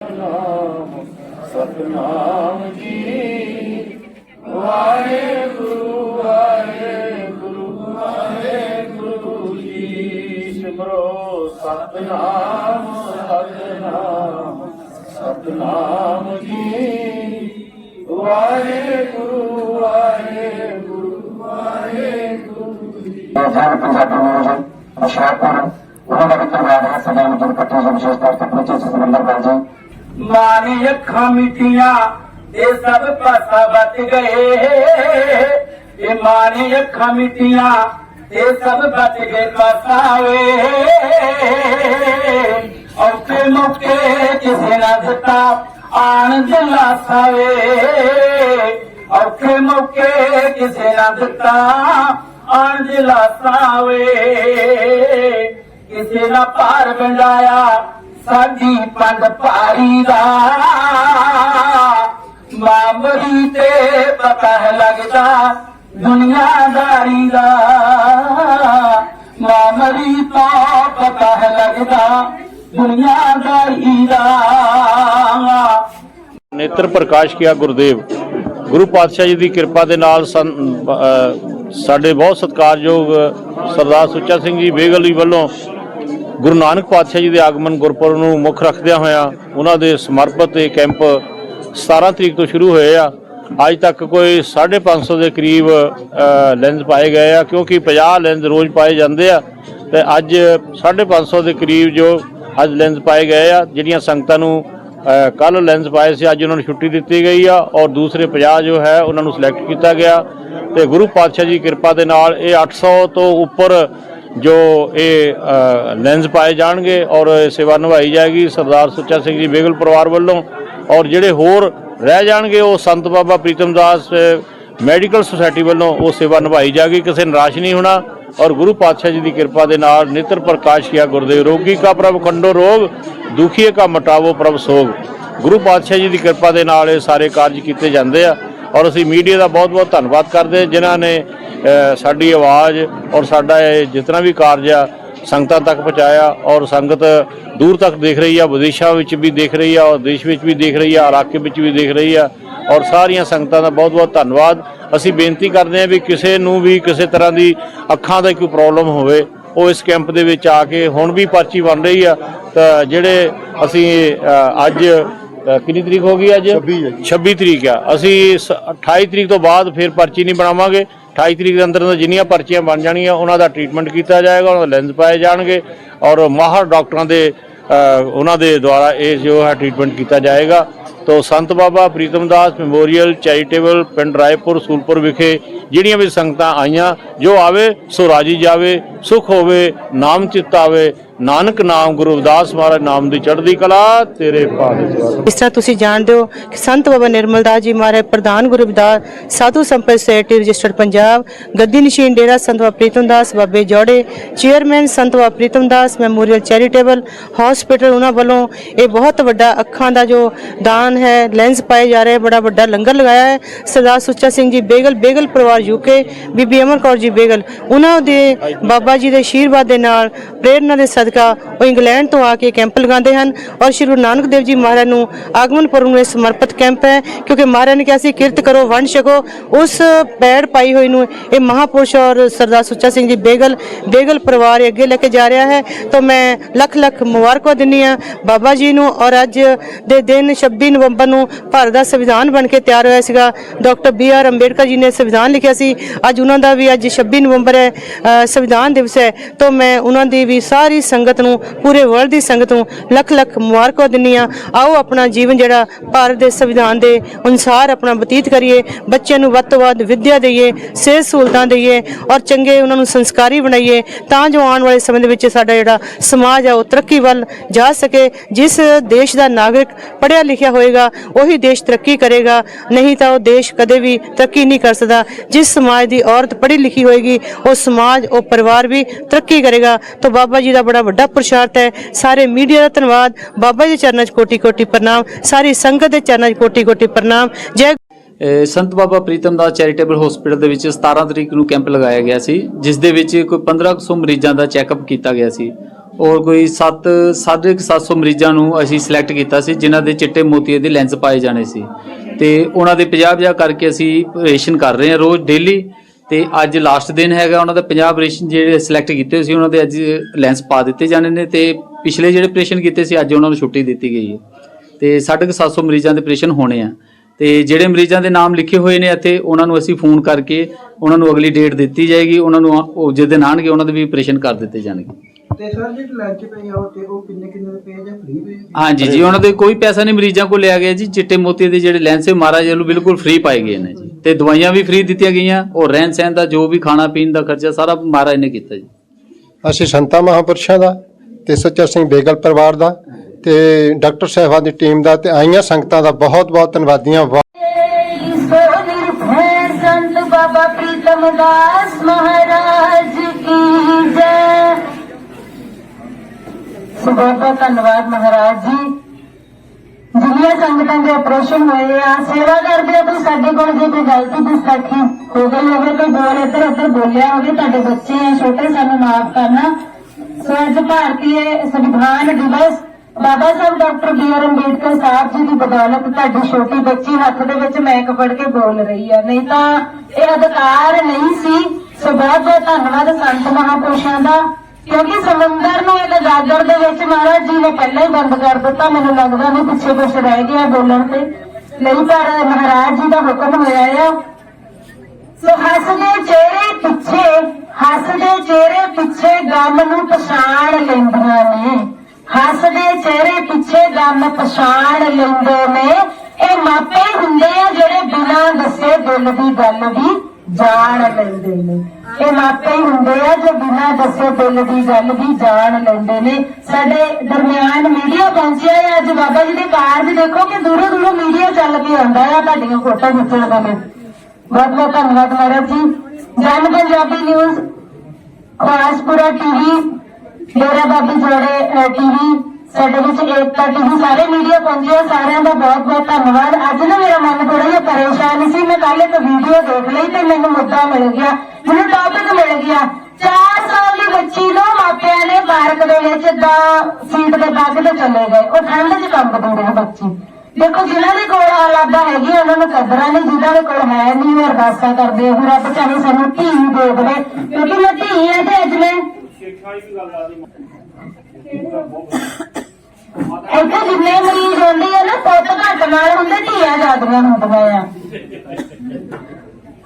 ਸਤਨਾਮ ਸਤਨਾਮ ਜੀ। ਵਾਹਿਗੁਰੂ ਵਾਹਿਗੁਰੂ ਵਾਹਿਗੁਰੂ ਜੀ। ਸਿਮਰੋ, ਸਤਨਾਮ ਸਤਨਾਮ ਸਤਨਾਮ ਜੀ। ਵਾਹਿਗੁਰੂ ਵਾਹਿਗੁਰੂ ਵਾਹਿਗੁਰੂ ਜੀ। ਜਨ ਪੰਜਾਬੀ ਨਿਊਜ਼ ਹੁਸ਼ਿਆਰਪੁਰ ਉਹਨਾਂ ਦਾ ਵੀ ਧੰਨਵਾਦ ਹੈ ਸਾਡੇ ਮਜੂਰ ਪੱਟੀ ਵਿਸ਼ੇਸ਼ ਤੌਰ ਤੇ ਪਹੁੰਚੇ ਸੁਖਵਿੰਦਰ ਭਾਈ ਮਾਨੀ ਅੱਖਾਂ ਮਿੱਟੀਆਂ ਇਹ ਸਭ ਪਾਸਾ ਬਚ ਗਏ। ਇਹ ਮਾਨੀ ਅੱਖਾਂ ਮਿੱਟੀਆਂ ਇਹ ਸਭ ਬਚ ਗਏ ਪਾਸਾਵੇ ਔਖੇ ਮੌਕੇ ਕਿਸੇ ਨਾ ਦਿੱਤਾ ਆਣ ਦਿਲਾਸਾਵੇ ਔਖੇ ਮੌਕੇ ਕਿਸੇ ਨਾ ਦਿੱਤਾ ਆਣ ਦਿਲਾਸਾਵੇ ਕਿਸੇ ਨਾ ਭਾਰ ਵੰਡਾਇਆ ਸਾਡੀ ਪੰਡ ਭਾਰੀ ਦਾ। ਮਾਮਰੀ ਤੇ ਪਤਾ ਲੱਗਦਾ, ਦੁਨੀਆਦਾਰੀ ਦਾ। ਮਾਮਰੀ ਤੋਂ ਪਤਾ ਲੱਗਦਾ, ਦੁਨੀਆਦਾਰੀ ਦਾ। ਨੇਤਰ ਪ੍ਰਕਾਸ਼ ਕੀਆ ਗੁਰਦੇਵ। ਗੁਰੂ ਪਾਤਸ਼ਾਹ ਜੀ ਦੀ ਕਿਰਪਾ ਦੇ ਨਾਲ ਸਾਡੇ ਬਹੁਤ ਸਤਿਕਾਰਯੋਗ ਸਰਦਾਰ ਸੁੱਚਾ ਸਿੰਘ ਜੀ ਬੇਗਲ ਜੀ ਵੱਲੋਂ ਗੁਰੂ ਨਾਨਕ ਪਾਤਸ਼ਾਹ ਜੀ ਦੇ ਆਗਮਨ ਗੁਰਪੁਰਬ ਨੂੰ ਮੁੱਖ ਰੱਖਦਿਆਂ ਹੋਇਆਂ ਉਹਨਾਂ ਦੇ ਸਮਰਪਿਤ ਇਹ ਕੈਂਪ 17 ਤਰੀਕ ਤੋਂ ਸ਼ੁਰੂ ਹੋਏ ਆ। ਅੱਜ ਤੱਕ ਕੋਈ 550 ਦੇ ਕਰੀਬ ਲੈਂਸ ਪਾਏ ਗਏ ਆ, ਕਿਉਂਕਿ 50 ਲੈਂਸ ਰੋਜ਼ ਪਾਏ ਜਾਂਦੇ ਆ ਤੇ ਅੱਜ 550 ਦੇ ਕਰੀਬ ਜੋ ਅੱਜ ਲੈਂਸ ਪਾਏ ਗਏ ਆ, ਜਿਹੜੀਆਂ ਸੰਗਤਾਂ ਨੂੰ ਕੱਲ ਲੈਂਸ ਪਾਏ ਸੀ, ਅੱਜ ਉਹਨਾਂ ਨੂੰ ਛੁੱਟੀ ਦਿੱਤੀ ਗਈ ਆ ਔਰ ਦੂਸਰੇ 50 ਜੋ ਹੈ ਉਹਨਾਂ ਨੂੰ ਸਿਲੈਕਟ ਕੀਤਾ ਗਿਆ। ਤੇ ਗੁਰੂ ਪਾਤਸ਼ਾਹ ਜੀ ਕਿਰਪਾ ਦੇ ਨਾਲ ਇਹ 800 ਤੋਂ ਉੱਪਰ ਜੋ ਇਹ ਲੈਂਸ ਪਾਏ ਜਾਣਗੇ ਔਰ ਇਹ ਸੇਵਾ ਨਿਭਾਈ ਜਾਏਗੀ ਸਰਦਾਰ ਸੁੱਚਾ ਸਿੰਘ ਜੀ ਬੇਗਲ ਪਰਿਵਾਰ ਵੱਲੋਂ ਔਰ ਜਿਹੜੇ ਹੋਰ ਰਹਿ ਜਾਣਗੇ ਉਹ ਸੰਤ ਬਾਬਾ ਪ੍ਰੀਤਮ ਦਾਸ ਮੈਡੀਕਲ ਸੁਸਾਇਟੀ ਵੱਲੋਂ ਉਹ ਸੇਵਾ ਨਿਭਾਈ ਜਾਏਗੀ, ਕਿਸੇ ਨਿਰਾਸ਼ ਨਹੀਂ ਹੋਣਾ ਔਰ ਗੁਰੂ ਪਾਤਸ਼ਾਹ ਜੀ ਦੀ ਕਿਰਪਾ ਦੇ ਨਾਲ ਨਿਤਰ ਪ੍ਰਕਾਸ਼ ਕੀਆ ਗੁਰਦੇਵ ਰੋਗੀ ਕਾ ਪ੍ਰਭ ਖੰਡੋ ਰੋਗ, ਦੁਖੀਏ ਕਾ ਮਟਾਵੋ ਪ੍ਰਭ ਸੋਗ। ਗੁਰੂ ਪਾਤਸ਼ਾਹ ਜੀ ਦੀ ਕਿਰਪਾ ਦੇ ਨਾਲ ਇਹ ਸਾਰੇ ਕਾਰਜ ਕੀਤੇ ਜਾਂਦੇ ਆ। ਔਰ ਅਸੀਂ ਮੀਡੀਆ ਦਾ ਬਹੁਤ ਬਹੁਤ ਧੰਨਵਾਦ ਕਰਦੇ ਜਿਨ੍ਹਾਂ ਨੇ ਸਾਡੀ ਆਵਾਜ਼ ਔਰ ਸਾਡਾ ਇਹ ਜਿਤਨਾ ਵੀ ਕਾਰਜ ਆ, ਸੰਗਤਾਂ ਤੱਕ ਪਹੁੰਚਾਇਆ ਔਰ ਸੰਗਤ ਦੂਰ ਤੱਕ ਦੇਖ ਰਹੀ ਆ, ਵਿਦੇਸ਼ਾਂ ਵਿੱਚ ਵੀ ਦੇਖ ਰਹੀ ਆ, ਔਰ ਦੇਸ਼ ਵਿੱਚ ਵੀ ਦੇਖ ਰਹੀ ਆ, ਇਲਾਕੇ ਵਿੱਚ ਵੀ ਦੇਖ ਰਹੀ ਆ ਔਰ ਸਾਰੀਆਂ ਸੰਗਤਾਂ ਦਾ ਬਹੁਤ ਬਹੁਤ ਧੰਨਵਾਦ। ਅਸੀਂ ਬੇਨਤੀ ਕਰਦੇ ਹਾਂ ਵੀ ਕਿਸੇ ਨੂੰ ਵੀ ਕਿਸੇ ਤਰ੍ਹਾਂ ਦੀ ਅੱਖਾਂ ਦਾ ਕੋਈ ਪ੍ਰੋਬਲਮ ਹੋਵੇ, ਉਹ ਇਸ ਕੈਂਪ ਦੇ ਵਿੱਚ ਆ ਕੇ ਹੁਣ ਵੀ ਪਰਚੀ ਬਣ ਰਹੀ ਆ, ਤਾਂ ਜਿਹੜੇ ਅਸੀਂ ਅੱਜ ਅ, ਕਿੰਨੀ ਤਰੀਕ ਹੋ ਗਈ ਅੱਜ? 26 ਤਰੀਕ ਆ। ਅਸੀਂ ਸ- 28 ਤਰੀਕ ਤੋਂ ਬਾਅਦ ਫਿਰ ਪਰਚੀ ਨਹੀਂ ਬਣਾਵਾਂਗੇ। 28 ਤਰੀਕ ਦੇ ਅੰਦਰ ਅੰਦਰ ਜਿੰਨੀਆਂ ਪਰਚੀਆਂ ਬਣ ਜਾਣਗੀਆਂ ਉਹਨਾਂ ਦਾ ਟ੍ਰੀਟਮੈਂਟ ਕੀਤਾ ਜਾਏਗਾ ਉਹਨਾਂ ਦੇ ਲੈਂਸ ਪਾਏ ਜਾਣਗੇ ਔਰ ਮਾਹਰ ਡਾਕਟਰਾਂ ਦੇ ਅ, ਉਹਨਾਂ ਦੇ ਦੁਆਰਾ ਇਹ ਜੋ ਹੈ ਟ੍ਰੀਟਮੈਂਟ ਕੀਤਾ ਜਾਏਗਾ। ਤੋ ਸੰਤ ਬਾਬਾ ਪ੍ਰੀਤਮ ਦਾਸ ਮੈਮੋਰੀਅਲ ਚੈਰੀਟੇਬਲ ਪਿੰਡ ਰਾਏਪੁਰ ਸੂਲਪੁਰ ਵਿਖੇ ਜਿਹੜੀਆਂ ਵੀ ਸੰਗਤਾਂ ਆਈਆਂ ਜੋ ਆਵੇ ਸੋ ਰਾਜੀ ਜਾਵੇ ਸੁਖ ਹੋਵੇ ਨਾਮ ਚਿੱਤ ਆਵੇ ਨਾਨਕ ਨਾਮ ਗੁਰੂ ਰਵਿਦਾਸ ਮਹਾਰਾਜ ਨਾਮ ਦੀ ਚੜ੍ਹਦੀ ਕਲਾ, ਤੇਰੇ ਪਾਦੇ ਇਸ ਤਰ੍ਹਾਂ ਤੁਸੀਂ ਜਾਣਦੇ ਹੋ ਕਿ ਸੰਤ ਬਾਬਾ ਨਿਰਮਲ ਜੀ ਮਹਾਰਾਜ ਪ੍ਰਧਾਨ ਗੁਰੂ ਰਵਿਦਾਸ ਸਾਧੂ ਸੰਪਤ ਸੋਸਾਇਟੀ ਰਜਿਸਟਰਡ ਪੰਜਾਬ, ਗੱਦੀ ਨਸ਼ੀਨ ਡੇਰਾ ਸੰਤ ਬਾਬਾ ਪ੍ਰੀਤਮ ਦਾਸ, ਬਾਬੇ ਜੋੜੇ, chairman Sant Baba Pritam Das, memorial charitable hospital ਉਹਨਾਂ ਵੱਲੋਂ ਇਹ ਬਹੁਤ ਵੱਡਾ ਅੱਖਾਂ ਦਾ ਜੋ ਦਾਨ ਹੈ ਲੈਂਸ ਪਾਏ ਜਾ ਰਹੇ ਬੜਾ ਵੱਡਾ ਲੰਗਰ ਲਗਾਇਆ ਹੈ। ਸਰਦਾਰ ਸੁੱਚਾ ਸਿੰਘ ਜੀ ਬੇਗਲ ਬੇਗਲ ਪਰਿਵਾਰ ਯੂਕੇ ਬੀਬੀ ਅਮਰ ਕੌਰ ਜੀ ਬੇਗਲ, ਉਹਨਾਂ ਦੇ ਬਾਬਾ ਜੀ ਦੇ ਆਸ਼ੀਰਵਾਦ ਦੇ ਨਾਲ, ਪ੍ਰੇਰਨਾ ਦੇ ਸਦਕਾ ਉਹ ਇੰਗਲੈਂਡ ਤੋਂ ਆ ਕੇ ਕੈਂਪ ਲਗਾਉਂਦੇ ਹਨ ਔਰ ਸ਼੍ਰੀ ਗੁਰੂ ਨਾਨਕ ਦੇਵ ਜੀ ਮਹਾਰਾਜ ਨੂੰ ਆਗਮਨ ਪੁਰਬ ਨੂੰ ਇਹ ਸਮਰਪਿਤ ਕੈਂਪ ਹੈ, ਕਿਉਂਕਿ ਮਹਾਰਾਜ ਨੇ ਕਿਹਾ ਸੀ, ਕਿਰਤ ਕਰੋ, ਵੰਡ ਛਕੋ। ਉਸ ਪੈੜ ਪਾਈ ਹੋਈ ਨੂੰ ਇਹ ਮਹਾਪੁਰਸ਼ ਔਰ ਸਰਦਾਰ ਸੁੱਚਾ ਸਿੰਘ ਜੀ ਬੇਗਲ ਬੇਗਲ ਪਰਿਵਾਰ ਅੱਗੇ ਲੈ ਕੇ ਜਾ ਰਿਹਾ ਹੈ। ਤਾਂ ਮੈਂ ਲੱਖ ਲੱਖ ਮੁਬਾਰਕਾਂ ਦਿੰਦੀ ਹਾਂ ਬਾਬਾ ਜੀ ਨੂੰ ਔਰ ਅੱਜ ਦੇ ਦਿਨ 26 ਨਵੰਬਰ ਨੂੰ ਭਾਰਤ ਦਾ ਸੰਵਿਧਾਨ ਬਣ ਕੇ ਤਿਆਰ ਹੋਇਆ ਸੀਗਾ। Doctor B R Ambedkar ji ਨੇ ਸੰਵਿਧਾਨ ਲਿਖਿਆ ਸੀ। ਅੱਜ ਉਹਨਾਂ ਦਾ ਵੀ ਅੱਜ 26 ਨਵੰਬਰ ਹੈ ਸੰਵਿਧਾਨ ਦਿਵਸ ਹੈ। ਤਾਂ ਮੈਂ ਉਹਨਾਂ ਦੀ ਵੀ ਸਾਰੀ ਸੰਗਤ ਨੂੰ, ਪੂਰੇ ਵਰਲਡ ਦੀ ਸੰਗਤ ਨੂੰ ਲੱਖ ਲੱਖ ਮੁਬਾਰਕਾਂ ਦਿੰਦੀ ਹਾਂ ਆਓ ਆਪਣਾ ਜੀਵਨ ਜਿਹੜਾ ਭਾਰਤ ਦੇ ਸੰਵਿਧਾਨ ਦੇ ਅਨੁਸਾਰ ਆਪਣਾ ਬਤੀਤ ਕਰੀਏ, ਬੱਚਿਆਂ ਨੂੰ ਵੱਧ ਤੋਂ ਵੱਧ ਵਿੱਦਿਆ ਦਈਏ, ਸਿਹਤ ਸਹੂਲਤਾਂ ਦਈਏ ਔਰ ਚੰਗੇ ਉਹਨਾਂ ਨੂੰ ਸੰਸਕਾਰੀ ਬਣਾਈਏ, ਤਾਂ ਜੋ ਆਉਣ ਵਾਲੇ ਸਮੇਂ ਦੇ ਵਿੱਚ ਸਾਡਾ ਜਿਹੜਾ ਸਮਾਜ ਆ ਉਹ ਤਰੱਕੀ ਵੱਲ ਜਾ ਸਕੇ, ਜਿਸ ਦੇਸ਼ ਦਾ ਨਾਗਰਿਕ ਪੜ੍ਹਿਆ ਲਿਖਿਆ ਹੋਏਗਾ, ਉਹੀ ਦੇਸ਼ ਤਰੱਕੀ ਕਰੇਗਾ। ਨਹੀਂ ਤਾਂ ਉਹ ਦੇਸ਼ ਕਦੇ ਵੀ ਤਰੱਕੀ ਨਹੀਂ ਕਰ ਸਕਦਾ। ਜਿਸ ਸਮਾਜ ਦੀ ਔਰਤ ਪੜ੍ਹੀ ਲਿਖੀ ਹੋਏਗੀ, ਉਹ ਸਮਾਜ, ਉਹ ਪਰਿਵਾਰ ਵੀ ਤਰੱਕੀ ਕਰੇਗਾ। ਤਾਂ ਬਾਬਾ ਜੀ ਦਾ ਬੜਾ ਵੱਡਾ ਪੁਰਸ਼ਾਰਥ ਹੈ। ਸਾਰੇ ਮੀਡੀਆ ਦਾ ਧੰਨਵਾਦ। ਬਾਬਾ ਜੀ ਚਰਨਾਂ 'ਚ ਕੋਟੀ ਕੋਟੀ ਪ੍ਰਣਾਮ। ਸਾਰੀ ਸੰਗਤ ਦੇ ਚਰਨਾਂ 'ਚ ਕੋਟੀ ਕੋਟੀ ਪ੍ਰਣਾਮ। ਜੈ ਸੰਤ ਬਾਬਾ ਪ੍ਰੀਤਮ ਦਾਸ ਚੈਰੀਟੇਬਲ ਹਸਪੀਟਲ ਦੇ ਵਿੱਚ 17 ਤਰੀਕ ਨੂੰ ਕੈਂਪ ਲਗਾਇਆ ਗਿਆ ਸੀ, ਜਿਸ ਦੇ ਵਿੱਚ ਕੋਈ 1500 ਮਰੀਜ਼ਾਂ ਦਾ ਚੈੱਕਅਪ ਕੀਤਾ ਗਿਆ ਸੀ। ਔਰ ਕੋਈ 7 750 ਮਰੀਜ਼ਾਂ ਨੂੰ ਅਸੀਂ ਸਿਲੈਕਟ ਕੀਤਾ ਸੀ, ਜਿਨ੍ਹਾਂ ਦੇ ਚਿੱਟੇ ਮੋਤੀਏ ਦੇ ਲੈਂਸ ਪਾਏ ਜਾਣੇ ਸੀ। ਤੇ ਉਹਨਾਂ ਦੇ 50 50 ਕਰਕੇ ਅਸੀਂ ਆਪਰੇਸ਼ਨ ਕਰ ਰਹੇ ਹਾਂ ਰੋਜ਼ ਡੇਲੀ। ਤੇ ਅੱਜ ਲਾਸਟ ਦਿਨ ਹੈਗਾ ਉਹਨਾਂ ਦਾ 50 ਆਪਰੇਸ਼ਨ ਜਿਹੜੇ ਸਿਲੈਕਟ ਕੀਤੇ ਸੀ ਉਹਨਾਂ ਦੇ ਅੱਜ ਲੈਂਸ ਪਾ ਦਿੱਤੇ ਜਾਣੇ ਨੇ ਤੇ ਪਿਛਲੇ ਜਿਹੜੇ ਆਪਰੇਸ਼ਨ ਕੀਤੇ ਸੀ ਅੱਜ ਉਹਨਾਂ ਨੂੰ ਛੁੱਟੀ ਦਿੱਤੀ ਗਈ ਹੈ। ਤੇ 750 ਮਰੀਜ਼ਾਂ ਦੇ ਆਪਰੇਸ਼ਨ ਹੋਣੇ ਆ। ਤੇ ਜਿਹੜੇ ਮਰੀਜ਼ਾਂ ਦੇ ਨਾਮ ਲਿਖੇ ਹੋਏ ਨੇ ਇੱਥੇ ਉਹਨਾਂ ਨੂੰ ਅਸੀਂ ਫੋਨ ਕਰਕੇ ਉਹਨਾਂ ਨੂੰ ਅਗਲੀ ਡੇਟ ਦਿੱਤੀ ਜਾਏਗੀ ਉਹਨਾਂ ਨੂੰ ਉਹ ਜਿਸ ਦਿਨ ਆਣਗੇ ਉਹਨਾਂ ਦੇ ਵੀ ਆਪਰੇਸ਼ਨ ਕਰ ਦਿੱਤੇ ਜਾਣਗੇ। ਹਾਂਜੀ ਜੀ ਉਹਨਾਂ ਦੇ ਕੋਈ ਪੈਸਾ ਨਹੀਂ ਮਰੀਜ਼ਾਂ ਕੋਲ ਲਿਆ ਗਿਆ ਜੀ। ਚਿੱਟੇ ਮੋਤੀ ਦੇ ਜਿਹੜੇ ਲੈਂਸ ਹੈ ਮਹਾਰਾਜ ਵੱਲੋਂ ਬਿਲਕੁਲ ਫ੍ਰੀ ਪਾਏ ਗਏ ਨੇ ਜੀ। ਤੇ ਦਵਾਈਆਂ ਵੀ ਫ੍ਰੀ ਦਿੱਤੀਆਂ ਗਈਆਂ ਔਰ ਰਹਿਣ ਸਹਿਣ ਦਾ ਜੋ ਵੀ ਖਾਣਾ ਪੀਣ ਦਾ ਖਰਚਾ ਸਾਰਾ ਮਹਾਰਾਜ ਨੇ ਕੀਤਾ ਜੀ। ਅਸੀਂ ਸੰਤਾ ਮਹਾਪੁਰਸ਼ਾਂ ਦਾ ਤੇ ਸੱਚਾ ਸਿੰਘ ਬੇਗਲ ਪਰਿਵਾਰ ਦਾ ਤੇ ਡਾਕਟਰ ਸਾਹਿਬਾਂ ਦੀ ਟੀਮ ਦਾ ਤੇ ਆਈਆਂ ਸੰਗਤਾਂ ਦਾ ਬਹੁਤ ਬਹੁਤ ਧੰਨਵਾਦੀਆਂ। ਬਾਬਾ ਪ੍ਰੀਤਮ ਦਾਸ ਮਹਾਰਾਜ ਸੋ ਬਹੁਤ ਬਹੁਤ ਧੰਨਵਾਦ ਮਹਾਰਾਜ ਜੀ। ਜਿੰਨੀਆਂ ਸੰਗਤਾਂ ਦੇ ਆਪਰੇਸ਼ਨ ਹੋਏ ਆ, ਸੇਵਾ ਕਰਦੇ ਆ, ਤੁਸੀਂ ਸਾਡੇ ਕੋਲ ਜੇ ਕੋਈ ਗਲਤੀ ਗੁਸਤਾਖੀ ਹੋ ਗਈ ਹੋਵੇ ਕੋਈ ਬੋਲ ਇੱਧਰ ਉੱਧਰ ਬੋਲਿਆ ਹੋਵੇ, ਤੁਹਾਡੇ ਬੱਚੇ ਆ, ਛੋਟੇ, ਸਾਨੂੰ ਮਾਫ ਕਰਨਾ। ਸੋ ਅੱਜ ਭਾਰਤੀ ਸੰਵਿਧਾਨ ਦਿਵਸ, Baba Sahib doctor B R Ambedkar Sahib ji ਦੀ ਬਦੌਲਤ ਤੁਹਾਡੀ ਛੋਟੀ ਬੱਚੀ ਹੱਥ ਦੇ ਵਿੱਚ ਮੈਕ ਫੜ ਕੇ ਬੋਲ ਰਹੀ ਆ। ਨਹੀਂ ਤਾਂ ਇਹ ਅਧਿਕਾਰ ਨਹੀਂ ਸੀ। ਸੋ ਬਹੁਤ ਬਹੁਤ ਧੰਨਵਾਦ ਸੰਤ ਮਹਾਪੁਰਸ਼ਾਂ ਦਾ। ਕਿਉਂਕਿ ਸਮੁੰਦਰ ਨੂੰ ਇੱਕ ਗਾਗਰ ਦੇ ਵਿੱਚ ਮਹਾਰਾਜ ਜੀ ਨੇ ਪਹਿਲਾਂ ਹੀ ਬੰਦ ਕਰ ਦਿੱਤਾ, ਮੈਨੂੰ ਲੱਗਦਾ ਨਹੀਂ ਪਿੱਛੇ ਕੁਛ ਰਹਿ ਗਿਆ ਬੋਲਣ ਤੇ। ਨਹੀਂ ਪਰ ਮਹਾਰਾਜ ਜੀ ਦਾ ਹੁਕਮ ਹੋਇਆ ਆ। ਸੋ ਹੱਸਦੇ ਚਿਹਰੇ ਪਿੱਛੇ ਹੱਸਦੇ ਚਿਹਰੇ ਪਿੱਛੇ ਗਮ ਨੂੰ ਪਛਾਣ ਲੈਂਦੀਆਂ ਨੇ। ਹੱਸਦੇ ਚਿਹਰੇ ਪਿੱਛੇ ਗਮ ਪਛਾਣ ਲੈਂਦੇ ਨੇ। ਇਹ ਮਾਪੇ ਹੁੰਦੇ ਆ ਜਿਹੜੇ ਬਿਨਾਂ ਦੱਸੇ ਦਿਲ ਦੀ ਗੱਲ ਵੀ ਜਾਣ ਲੈਂਦੇ ਨੇ। ਇਹ ਮਾਪੇ ਹੁੰਦੇ ਆ ਜੋ ਬਿਨਾਂ ਦੱਸੇ ਦਿਲ ਦੀ ਗੱਲ ਵੀ ਜਾਣ ਲੈਂਦੇ ਨੇ। ਸਾਡੇ ਦਰਮਿਆਨ ਮੀਡੀਆ ਪਹੁੰਚਿਆ ਹੈ ਅੱਜ ਬਾਬਾ ਜੀ ਦੇ ਕਾਰਜ ਦੇਖੋ ਕਿ ਦੂਰੋਂ ਦੂਰੋਂ ਮੀਡੀਆ ਚੱਲ ਕੇ ਆਉਂਦਾ ਆ। ਤੁਹਾਡੀਆਂ ਫੋਟੋ ਖਿੱਚਣ ਦੇ ਲਈ ਬਹੁਤ ਬਹੁਤ ਧੰਨਵਾਦ ਮਹਾਰਾਜ ਜੀ। Jan Punjabi news Khaspura TV, Dera Babi Jore TV. ਸਾਡੇ ਵਿੱਚ ਏਕਤਾ ਟੀਵੀ ਸਾਰੇ ਮੀਡੀਆ ਪਹੁੰਚੇ ਸਾਰਿਆਂ ਦਾ ਬਹੁਤ ਬਹੁਤ ਧੰਨਵਾਦ। ਅੱਜ ਨਾ ਮੇਰਾ ਮਨ ਥੋੜਾ ਜਿਹਾ ਪਰੇਸ਼ਾਨ ਸੀ, ਮੈਂ ਕੱਲ ਇੱਕ ਵੀਡੀਓ ਦੇਖ ਲਈ ਤੇ ਮੈਨੂੰ ਮੁੱਦਾ ਮਿਲ ਗਿਆ। ਮੈਨੂੰ ਟੌਪਿਕ ਮਿਲ ਗਿਆ। 4 ਸਾਲ ਦੀ ਬੱਚੀ ਨੂੰ ਮਾਪਿਆਂ ਨੇ ਪਾਰਕ ਦੇ ਵਿੱਚ ਦਾ ਸੀਟ ਤੇ ਪਾ ਤੇ ਚਲੇ ਗਏ। ਉਹ ਠੰਡ 'ਚ ਕੰਬਦੀ ਰਹੀ ਬੱਚੀ। ਦੇਖੋ, ਜਿਨ੍ਹਾਂ ਦੇ ਕੋਲ ਔਲਾਦਾਂ ਹੈਗੀਆਂ, ਉਹਨਾਂ ਨੂੰ ਕਦਰਾਂ ਨਹੀਂ, ਜਿਨ੍ਹਾਂ ਦੇ ਕੋਲ ਹੈ ਨਹੀਂ, ਉਹ ਅਰਦਾਸਾਂ ਕਰਦੇ ਆ ਰੱਬ ਚਾਹੇ ਸਾਨੂੰ ਧੀ ਦੇ ਦੇਵੇ ਕਿਉਂਕਿ ਮੈਂ ਧੀ ਆ ਤੇ ਅੱਜ ਮੈਂ ਇੱਥੇ ਜਿੰਨੇ ਮਰੀਜ਼ ਹੁੰਦੇ ਆ ਨਾ, ਪੁੱਤ ਘੱਟ ਨਾਲ ਹੁੰਦੇ, ਧੀਆਂ ਜ਼ਿਆਦੀਆਂ ਹੁੰਦੀਆਂ ਆ।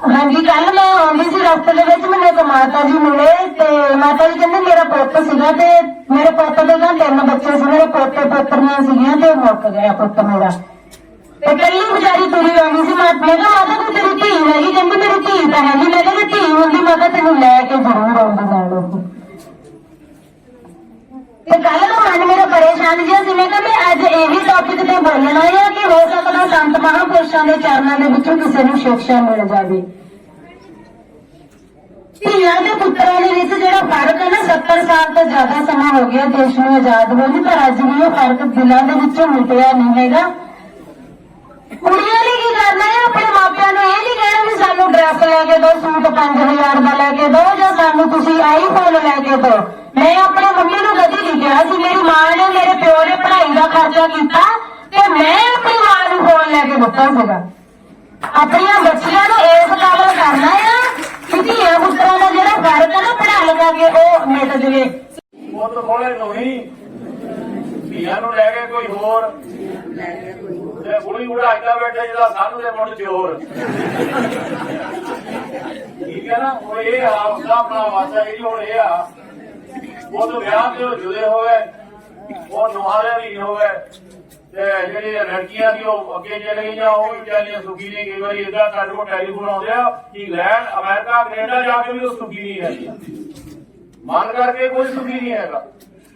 ਹਾਂਜੀ ਕੱਲ ਮੈਂ ਆਉਂਦੀ ਸੀ ਰਸਤੇ ਦੇ ਵਿੱਚ, ਮੈਨੂੰ ਇੱਕ ਮਾਤਾ ਜੀ ਮਿਲੇ ਤੇ ਮਾਤਾ ਜੀ ਕਹਿੰਦੇ ਮੇਰਾ ਪੁੱਤ ਸੀਗਾ ਤੇ ਮੇਰੇ ਪੁੱਤ ਦੇ ਤਾਂ ਤਿੰਨ ਬੱਚੇ ਸੀ, ਮੇਰੇ ਪੋਤੇ ਪੋਤਰੀਆਂ ਸੀਗੀਆਂ ਤੇ ਉਹ ਮੁੱਕ ਗਿਆ ਪੁੱਤ ਮੇਰਾ। ਤੇ ਕੱਲੀ ਵਿਚਾਰੀ ਤੁਰੀ ਆਉਂਦੀ ਸੀ, ਮੈਂ ਮੈਂ ਕਿਹਾ, ਮਾਤਾ ਤੂੰ ਤੇਰੀ ਧੀ ਹੈਗੀ, ਕਹਿੰਦੀ ਮੇਰੀ ਧੀ ਤਾਂ ਹੈ ਨਹੀਂ ਮੈਂ ਕਹਿੰਦੀ ਧੀ ਹੁੰਦੀ, ਮਾਤਾ ਤੈਨੂੰ ਲੈ ਕੇ ਜ਼ਰੂਰ ਆਉਂਦੀ ਨਾਲ। ਉਹ ਤੇ ਕੱਲ ਨੂੰ ਮਨ ਮੇਰਾ ਪਰੇਸ਼ਾਨ ਜਿਹਾ ਸੀ ਮੈਂ ਕਿਹਾ ਮੈਂ ਅੱਜ ਇਹੀ ਟੌਪਿਕ ਤੇ ਬੋਲਣਾ ਹੈ ਕਿ ਹੋ ਸਕਦਾ ਸੰਤ ਮਹਾਂਪੁਰਸ਼ਾਂ ਦੇ ਚਰਨਾਂ ਦੇ ਵਿੱਚੋਂ ਕਿਸੇ ਨੂੰ ਸਿੱਖਿਆ ਮਿਲ ਜਾਵੇ। ਧੀਆਂ ਦੇ ਪੁੱਤਰਾਂ ਦੇ ਵਿੱਚ ਜਿਹੜਾ ਫ਼ਰਕ ਹੈ ਨਾ 70 ਸਾਲ ਤੋਂ ਜ਼ਿਆਦਾ ਸਮਾਂ ਹੋ ਗਿਆ ਦੇਸ਼ ਨੂੰ ਆਜ਼ਾਦ ਹੋਏ ਨੂੰ, ਪਰ ਅੱਜ ਵੀ ਉਹ ਫ਼ਰਕ ਦਿਲਾਂ ਦੇ ਵਿੱਚੋਂ ਮਿਟਿਆ ਨਹੀਂ ਹੈਗਾ। ਕੁੜੀਆਂ ਲਈ ਕੀ ਕਰਨਾ ਹੈ? ਆਪਣੇ ਮਾਪਿਆਂ ਨੂੰ ਇਹ ਨਹੀਂ ਕਹਿਣਾ ਵੀ ਸਾਨੂੰ ਡਰੈਸ ਲੈ ਕੇ ਦਿਓ, ਸੂਟ 5000 ਦਾ ਲੈ ਕੇ ਦਿਓ ਜਾਂ ਸਾਨੂੰ ਤੁਸੀਂ ਆਈਫੋਨ ਲੈ ਕੇ ਦਿਓ। ਮੈਂ ਆਪਣੇ ਮੰਮੀ ਨੂੰ ਕਦੀ ਨਹੀਂ ਕਿਹਾ ਸੀ, ਮੇਰੀ ਮਾਂ ਨੇ ਮੇਰੇ ਪਿਓ ਨੇ ਪੜ੍ਹਾਈ ਦਾ ਖਰਚਾ ਕੀਤਾ ਤੇ ਮੈਂ ਆਪਣੀ ਮਾਂ ਨੂੰ ਫੋਨ ਲੈ ਕੇ ਦਿੱਤਾ ਸੀਗਾ। ਆਪਣੀਆਂ ਬੱਚੀਆਂ ਨੂੰ ਇਸ ਕਾਬਲ ਕਰਨਾ ਆ ਕਿ ਧੀਆਂ ਪੁੱਤਰਾਂ ਦਾ ਜਿਹੜਾ ਫ਼ਰਕ ਹੈ ਨਾ ਪੜ੍ਹਾ ਲਿਖਾ ਕੇ ਉਹ ਮਿਟ ਜਵੇ। ਪੁੱਤ ਕੋਲੇ ਨਹੀਂ ਧੀਆਂ ਨੂੰ ਲੈ ਕੇ ਕੋਈ ਹੋਰ। ਤੇ ਬੁੜੀ ਬੁੜਾ ਇੱਦਾਂ ਬੈਠੇ ਜਿਹਦਾ ਸਾਨੂੰ ਦੇ ਮੁੰਡ ਚੋਰ। ਠੀਕ ਹੈ ਨਾ? ਉਹ ਇਹ ਆਪ ਆਪਣਾ ਵਾਸਾ ਇਹ ਹੁਣ ਇਹ ਆ। ਉਹ ਤੋਂ ਵਿਆਹ ਤੇ ਉਹ ਜੁਦੇ ਹੋਵੇ ਉਹ ਨੁਹਾਰੇ ਵੀ ਹੋਵੇ ਤੇ ਜਿਹੜੀ ਲੜਕੀਆਂ ਦੀ ਉਹ ਅੱਗੇ ਚਲੇ ਗਈਆਂ। ਉਹ ਵੀ ਵਿਚਾਰੀਆਂ ਸੁਖੀ ਨੇ। ਕਈ ਵਾਰੀ ਇਦਾਂ ਸਾਡੇ ਕੋਲ ਟੈਲੀਫੋਨ ਆਉਂਦੇ ਆ ਇੰਗਲੈਂਡ ਅਮਰੀਕਾ, ਕੈਨੇਡਾ ਜਾ ਕੇ ਵੀ ਉਹ ਸੁਖੀ ਨਹੀਂ ਹੈਗੀ। ਮਨ ਕਰਕੇ ਕੋਈ ਸੁਖੀ ਨਹੀਂ ਹੈਗਾ।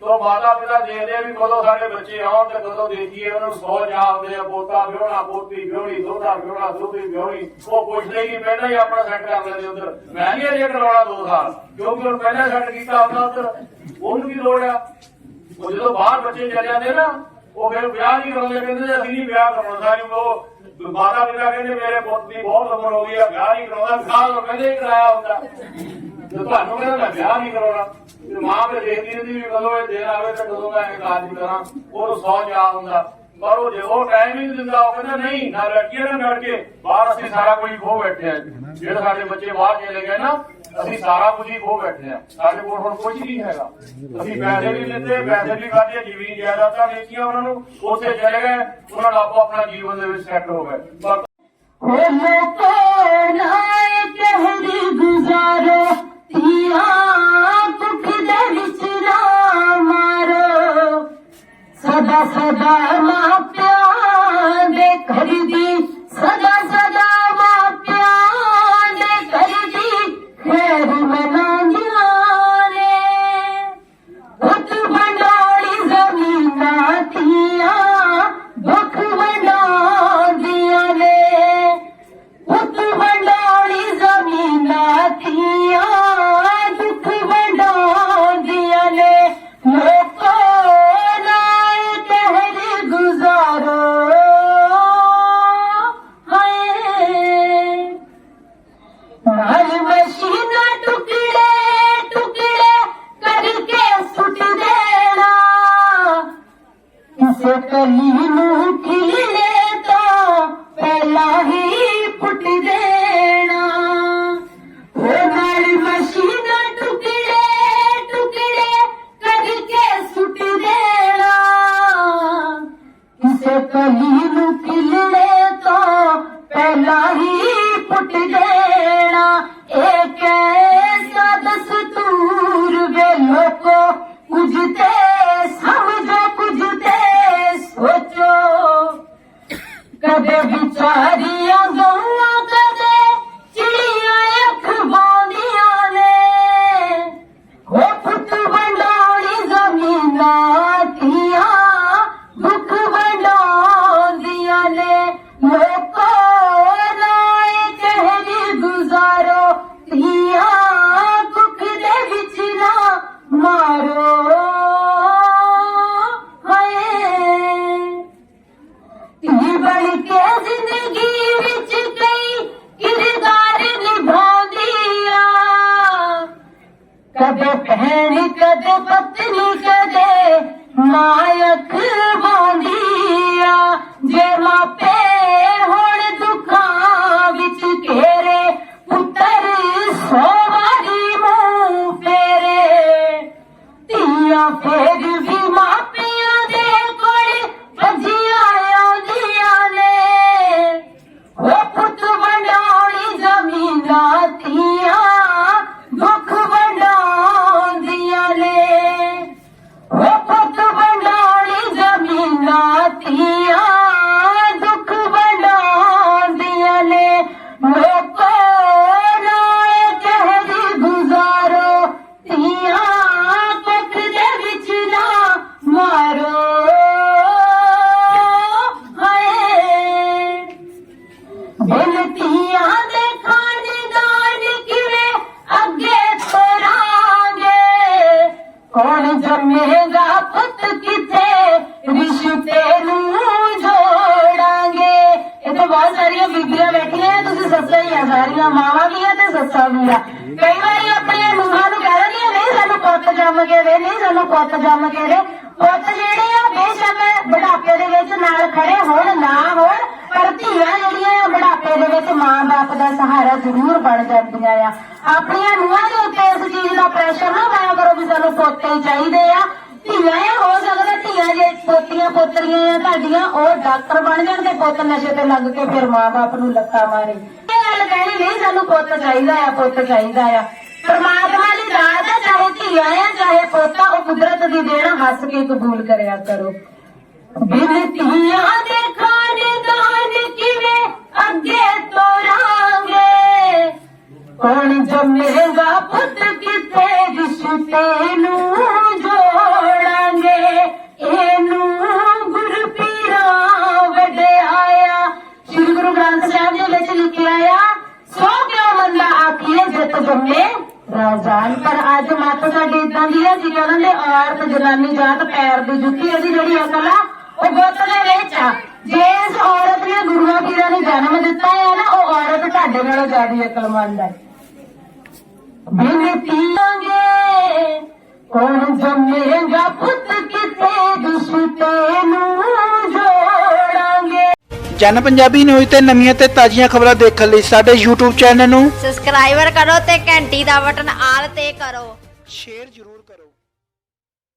ਤੋ ਮਾਤਾ ਪਿਤਾ ਦੇਖਦੇ ਆ ਵੀ ਕਦੋਂ ਸਾਡੇ ਬੱਚੇ ਆਉਣ ਤੇ ਕਦੋਂ ਦੇਖੀਏ ਉਹਨਾਂ ਨੂੰ ਸੌ ਜਾਂਦੇ ਆ, ਪੋਤਾ ਵਿਹਣਾ ਪੋਤੀ ਵਿਹਣੀ ਦੋਤਾ ਵਿਹਣਾ ਦੋਤੀ ਵਿਹਣੀ ਉਹ ਪੁੱਛਦੇ ਕਿ ਪਹਿਲਾਂ ਹੀ ਆਪਣਾ ਸੈੱਟ ਕਰ ਲੈਂਦੇ ਉਧਰ। ਮੈਂ ਨਹੀਂ ਅਜੇ ਕਰਵਾਉਣਾ ਦੋ ਸਾਲ, ਕਿਉਂਕਿ ਹੁਣ ਪਹਿਲਾਂ ਸੈੱਟ ਕੀਤਾ ਆਪਣਾ ਉਧਰ। ਉਹਨੂੰ ਵੀ ਲੋੜ ਆ। ਉਹ ਜਦੋਂ ਬਾਹਰ ਬੱਚੇ ਚਲੇ ਜਾਂਦੇ ਨਾ, ਉਹ ਫਿਰ ਵਿਆਹ ਨਹੀਂ ਕਰਾਉਂਦੇ, ਕਹਿੰਦੇ ਅਸੀਂ ਨਹੀਂ ਵਿਆਹ ਕਰਾਉਣਾ, ਸਾਰੀ ਉਹ ਮਾਤਾ ਪਿਤਾ ਕਹਿੰਦੇ, ਮੇਰੇ ਪੁੱਤ ਦੀ ਬਹੁਤ ਉਮਰ ਹੋ ਗਈ ਆ, ਵਿਆਹ ਨਹੀਂ ਕਰਾਉਂਦਾ ਸਾਲ ਕਹਿੰਦੇ ਹੀ ਕਰਾਇਆ ਹੁੰਦਾ। ਤੇ ਤੁਹਾਨੂੰ ਕਹਿੰਦਾ ਮੈਂ ਵਿਆਹ ਨਹੀਂ ਕਰਾਉਣਾ ਤੇ ਮਾਂ ਫਿਰ ਦੇਖਦੀ ਰਹਿੰਦੀ ਵੀ ਕਦੋਂ ਇਹ ਦਿਨ ਆਵੇ ਤੇ ਕਦੋਂ ਮੈਂ ਇਹ ਕਾਜ ਕਰਾਂ ਉਹਨੂੰ ਸੌ ਜਾ ਹੁੰਦਾ। ਪਰ ਉਹ ਜੇ ਉਹ ਟਾਈਮ ਹੀ ਦਿੰਦਾ, ਉਹ ਕਹਿੰਦਾ ਨਹੀਂ, ਨਾ ਲੜਕੀਆਂ ਨਾ ਲੜਕੇ, ਬਾਹਰ ਅਸੀਂ ਸਾਰਾ ਕੁਝ ਖੋ ਬੈਠੇ ਆ ਜਿਹੜੇ ਸਾਡੇ ਬੱਚੇ ਬਾਹਰ ਚਲੇ ਗਏ ਨਾ, ਅਸੀਂ ਸਾਰਾ ਕੁਝ ਹੀ ਖੋ ਬੈਠੇ ਆ ਸਾਡੇ ਕੋਲ ਹੁਣ ਕੁਝ ਨਹੀਂ ਹੈਗਾ। ਅਸੀਂ ਪੈਸੇ ਵੀ ਲੈਂਦੇ ਪੈਸੇ ਵੀ ਖਾਦੇ ਜ਼ਮੀਨ ਜਾਇਦਾਦਾਂ ਵੇਚੀਆਂ ਉਹਨਾਂ ਨੂੰ, ਉੱਥੇ ਚਲੇ ਗਏ, ਉਹਨਾਂ ਦਾ ਆਪੋ ਆਪਣਾ ਜੀਵਨ ਦੇ ਵਿੱਚ ਸੈੱਟ ਹੋ ਗਏ। ਹੋ ਲੋਕੋ ਨਾਏ ਕਹਿਰੀ ਗੁਜ਼ਾਰੋ। सदा सदा मा ڪڏهن ڀيڻ ڪڏهن پتني ڪدي نيڪ بانڌي جي مان پي ਬੇਨਤੀਆਂ ਦੇ ਖਾਨਦਾਨ ਕਿਵੇਂ ਅੱਗੇ ਤੋਰਾਂਗੇ? ਕੌਣ ਜੰਮੇਗਾ ਪੁੱਤ ਕਿਤੇ ਰਿਸ਼ਤੇ ਨੂੰ ਜੋੜਾਂਗੇ। ਇਹ ਤਾਂ ਬਹੁਤ ਸਾਰੀਆਂ ਬੀਬੀਆਂ ਬੈਠੀਆਂ ਤੁਸੀਂ ਸੱਸਾਂ ਹੀ ਆ, ਸਾਰੀਆਂ ਮਾਵਾਂ ਵੀ ਆ ਤੇ ਸੱਸਾਂ ਵੀ ਆ। ਕਈ ਵਾਰੀ ਆਪਣੀਆਂ ਨੂੰਹਾਂ ਨੂੰ ਕਹਿ ਦਿੰਦੀਆਂ, ਨਹੀਂ, ਸਾਨੂੰ ਪੁੱਤ ਜੰਮ ਕੇ ਦੇ, ਨਹੀਂ, ਸਾਨੂੰ ਪੁੱਤ ਜੰਮ ਕੇ ਦੇ। ਪੁੱਤ ਜਿਹੜੇ ਆ, ਬੇਸ਼ੱਕ ਬੁਢਾਪੇ ਦੇ ਵਿੱਚ ਨਾਲ ਖੜੇ ਹੋਣ, ਨਾ ਹੋਣ ਪਰ ਧੀਆਂ ਜਿਹੜੀਆਂ ਆ ਬੁਢਾਪੇ ਮਾਂ-ਬਾਪ ਦਾ ਸਹਾਰਾ ਜ਼ਰੂਰ ਬਣ ਜਾਂਦੀਆਂ ਆ। ਆਪਣੀਆਂ ਨੂੰਹਾਂ ਦੇ ਉੱਤੇ ਇਸ ਚੀਜ਼ ਦਾ ਪ੍ਰੈਸ਼ਰ ਨਾ ਪਾਇਆ ਕਰੋ ਵੀ ਸਾਨੂੰ ਪੋਤੇ ਚਾਹੀਦੇ ਆ। ਧੀਆਂ ਆ, ਹੋ ਸਕਦਾ ਧੀਆਂ ਜੇ ਪੋਤੀਆਂ ਪੋਤਰੀਆਂ ਆ ਤੁਹਾਡੀਆਂ, ਉਹ ਡਾਕਟਰ ਬਣ ਜਾਣ ਤੇ ਪੁੱਤ ਨਸ਼ੇ ਤੇ ਲੱਗ ਕੇ ਫਿਰ ਮਾਂ-ਬਾਪ ਨੂੰ ਲੱਤਾਂ ਮਾਰੇ। ਇਹ ਗੱਲ ਕਹਿਣੀ ਨਹੀਂ, ਸਾਨੂੰ ਪੁੱਤ ਚਾਹੀਦਾ ਆ, ਪੁੱਤ ਚਾਹੀਦਾ ਆ। ਪਰਮਾਤਮਾ ਦੀ ਦਾਤ ਆ, ਚਾਹੇ ਧੀਆਂ ਆ, ਚਾਹੇ ਪੋਤਾ, ਉਹ ਕੁਦਰਤ ਦੀ ਦੇਣ ਹੱਸ ਕੇ ਕਬੂਲ ਕਰਿਆ ਕਰੋ। ਬਿਨਤੀਆਂ ਧੀਆਂ ਕੌਣ ਜੰਮੇਗਾ ਪੁੱਤ ਕਿਤੇ ਰਿਸ਼ਤੇ ਨੂੰ ਜੋੜਾਂਗੇ। ਇਹਨੂੰ ਗੁਰ ਪੀਰਾਂ ਵਡਿਆਇਆ ਸ੍ਰੀ ਗੁਰੂ ਗ੍ਰੰਥ ਸਾਹਿਬ ਦੇ ਵਿੱਚ ਲਿਖਿਆ ਆ, ਸੋ ਕਿਉ ਮੰਦਾ ਆਖੀਏ ਜਿਤ ਜੰਮੇ? ਰਾਜਾਨ ਪਰ ਅੱਜ ਮੱਤ ਸਾਡੀ ਇਦਾਂ ਦੀ ਹੈ ਜਿਵੇਂ ਉਹਨਾਂ ਦੇ ਔਰਤ ਜਨਾਨੀ ਜਾਤ ਪੈਰ ਦੀ ਜੁੱਤੀ ਇਹਦੀ ਜਿਹੜੀ ਅਕਲ ਆ, ਉਹ ਗੁੱਤ ਦੇ ਵਿੱਚ ਆ। ਜੇ ਇਸ ਔਰਤ ਨੇ ਗੁਰੂਆਂ ਪੀਰਾਂ ਨੂੰ ਜਨਮ ਦਿੱਤਾ ਹੈ ਨਾ, ਉਹ ਔਰਤ ਤੁਹਾਡੇ ਨਾਲੋਂ ਜ਼ਿਆਦਾ ਅਕਲਮੰਦ ਹੈ ਬਿਨਤੀਆਂਗੇ ਕੌਣ ਜੰਮੇਗਾ ਪੁੱਤ ਕਿਤੇ ਰਿਸ਼ਤੇ ਨੂੰ ਜੋੜਾਂਗੇ। ਜਨ ਪੰਜਾਬੀ ਨਿਊਜ਼ ਤੇ ਨਵੀਆਂ ਤੇ ਤਾਜ਼ੀਆਂ ਖਬਰਾਂ ਦੇਖਣ ਲਈ ਸਾਡੇ YouTube ਚੈਨਲ ਨੂੰ ਸਬਸਕ੍ਰਾਈਬਰ ਕਰੋ ਤੇ ਘੰਟੀ ਦਾ ਬਟਨ ਆਲ ਤੇ ਕਰੋ। ਸ਼ੇਅਰ ਜ਼ਰੂਰ